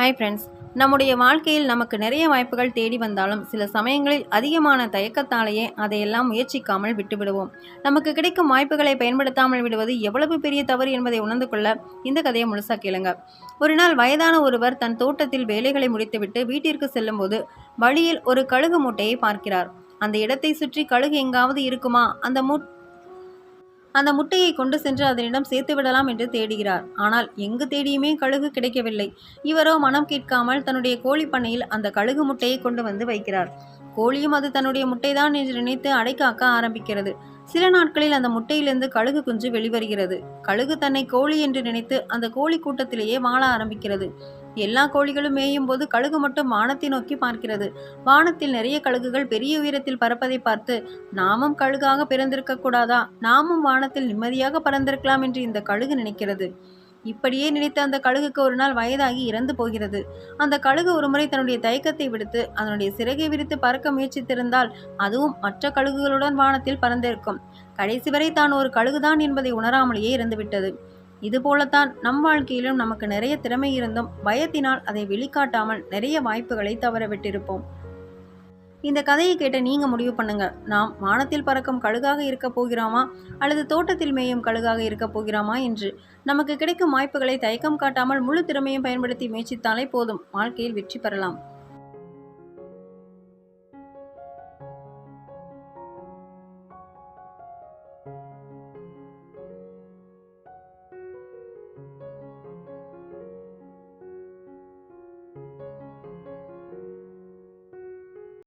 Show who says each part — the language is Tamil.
Speaker 1: ஹாய் ஃப்ரெண்ட்ஸ் நம்முடைய வாழ்க்கையில் நமக்கு நிறைய வாய்ப்புகள் தேடி வந்தாலும் சில சமயங்களில் அதிகமான தயக்கத்தாலேயே அதையெல்லாம் முயற்சிக்காமல் விட்டுவிடுவோம். நமக்கு கிடைக்கும் வாய்ப்புகளை பயன்படுத்தாமல் விடுவது எவ்வளவு பெரிய தவறு என்பதை உணர்ந்து கொள்ள இந்த கதையை முழுசா கேளுங்க. ஒரு நாள் வயதான ஒருவர் தன் தோட்டத்தில் வேலைகளை முடித்துவிட்டு வீட்டிற்கு செல்லும்போது வழியில் ஒரு கழுகு மூட்டையை பார்க்கிறார். அந்த இடத்தை சுற்றி கழுகு எங்காவது இருக்குமா? அந்த மூ அந்த முட்டையை கொண்டு சென்று அதனிடம் சேர்த்து விடலாம் என்று தேடுகிறார். ஆனால் எங்கு தேடியுமே கழுகு கிடைக்கவில்லை. இவரோ மனம் கேட்காமல் தன்னுடைய கோழி பண்ணையில் அந்த கழுகு முட்டையை கொண்டு வந்து வைக்கிறார். கோழியும் அது தன்னுடைய முட்டைதான் என்று நினைத்து அடைக்காக்க ஆரம்பிக்கிறது. சில நாட்களில் அந்த முட்டையிலிருந்து கழுகு குஞ்சு வெளிவருகிறது. கழுகு தன்னை கோழி என்று நினைத்து அந்த கோழி கூட்டத்திலேயே வாழ ஆரம்பிக்கிறது. எல்லா கோழிகளும் மேயும் போது கழுகு மட்டும் வானத்தை நோக்கி பார்க்கிறது. வானத்தில் நிறைய கழுகுகள் பெரிய உயரத்தில் பறப்பதை பார்த்து நாமும் கழுகாக பிறந்திருக்க கூடாதா? நாமும் வானத்தில் நிம்மதியாக பறந்திருக்கலாம் என்று இந்த கழுகு நினைக்கிறது. இப்படியே நினைத்த அந்த கழுகுக்கு ஒரு நாள் வயதாகி இறந்து போகிறது. அந்த கழுகு ஒருமுறை தன்னுடைய தயக்கத்தை விடுத்து அதனுடைய சிறகை விரித்து பறக்க முயற்சித்திருந்தால் அதுவும் மற்ற கழுகுகளுடன் வானத்தில் பறந்திருக்கும். கடைசி வரை தான் ஒரு கழுகுதான் என்பதை உணராமலேயே இறந்துவிட்டது. இதுபோலத்தான் நம் வாழ்க்கையிலும் நமக்கு நிறைய திறமை இருந்தும் பயத்தினால் அதை வெளிக்காட்டாமல் நிறைய வாய்ப்புகளை தவறவிட்டிருப்போம். இந்த கதையை கேட்ட நீங்க முடிவு பண்ணுங்க. நாம் வானத்தில் பறக்கும் கழுகாக இருக்க போகிறோமா? அல்லது தோட்டத்தில் மேயும் கழுகாக இருக்க போகிறோமா? என்று நமக்கு கிடைக்கும் வாய்ப்புகளை தயக்கம் காட்டாமல் முழு திறமையும் பயன்படுத்தி முயற்சித்தாலே போதும். வாழ்க்கையில் வெற்றி பெறலாம்.